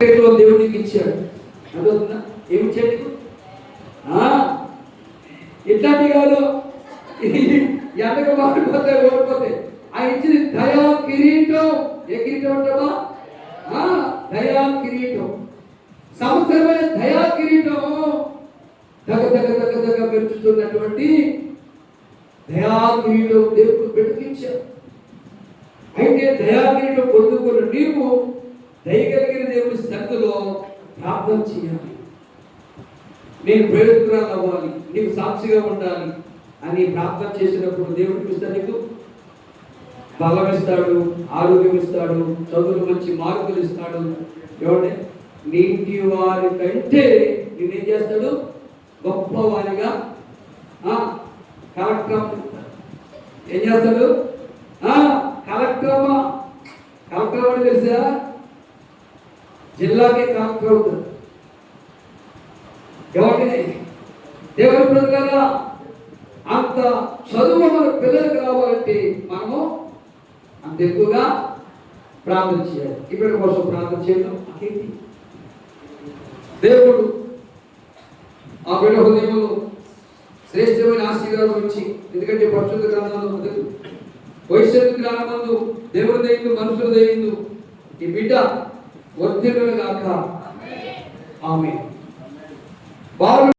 లో దేవుడికి ఇచ్చాడు. అదవుతుందా ఏమి ఇచ్చాడు ఇట్లాంటి కాదు ఎండక మారిపోతే ఓడిపోతే. ఆ ఇచ్చిన దయా కిరీటం. ఏ కిరీటం అంటావా? దయా కిరీటం. సంవత్సరమైన దయా కిరీటం. దగ దగ దగ దగ పెంచుతున్నటువంటి దయా కిరీటం దేవుడు పెట్టుకించాడు అయితే దయా కిరీటం పొందుకున్న నీవు దయగలిగిన దేవుడి సన్నిధిలో ప్రార్థన చేయాలి. నేను ప్రేరితురాలు అవ్వాలి నీకు సాక్షిగా ఉండాలి అని ప్రార్థన చేసినప్పుడు దేవుడికి ఇస్తాడు నీకు. బలం ఇస్తాడు ఆరోగ్యం ఇస్తాడు చదువులు మంచి మార్కులు ఇస్తాడు. ఏమంటే నీటి వారి కంటే నేనేం చేస్తాడు? గొప్పవారిగా కార్యక్రమం కలెక్టర్ ఏం చేస్తాడు? కార్యక్రమ కలెక్టర్ కలెక్టర్ అని తెలుసా? జిల్లాకే కలెక్టర్ అవుతుంది ఎవరిని దేవుని ప్రజలారా అంత చదువు మన పిల్లలకు రావాలంటే మనము అంత ఎక్కువగా ప్రార్థన చేయాలి. ఇప్పటి కోసం ప్రార్థన చేయడం అకేంటి దేవుడు ఆ బిడ్డ హృదయంలో శ్రేష్టమైన ఆశీర్వాదం ఇచ్చి ఎందుకంటే పరిశుద్ధ గ్రంథంలో మొదలు భవిష్యత్తు జ్ఞానమందు దేవుని దయిందు మనుషుల దయిందు ఈ బిడ్డ వర్ధిల్లును గాక ఆమె వారు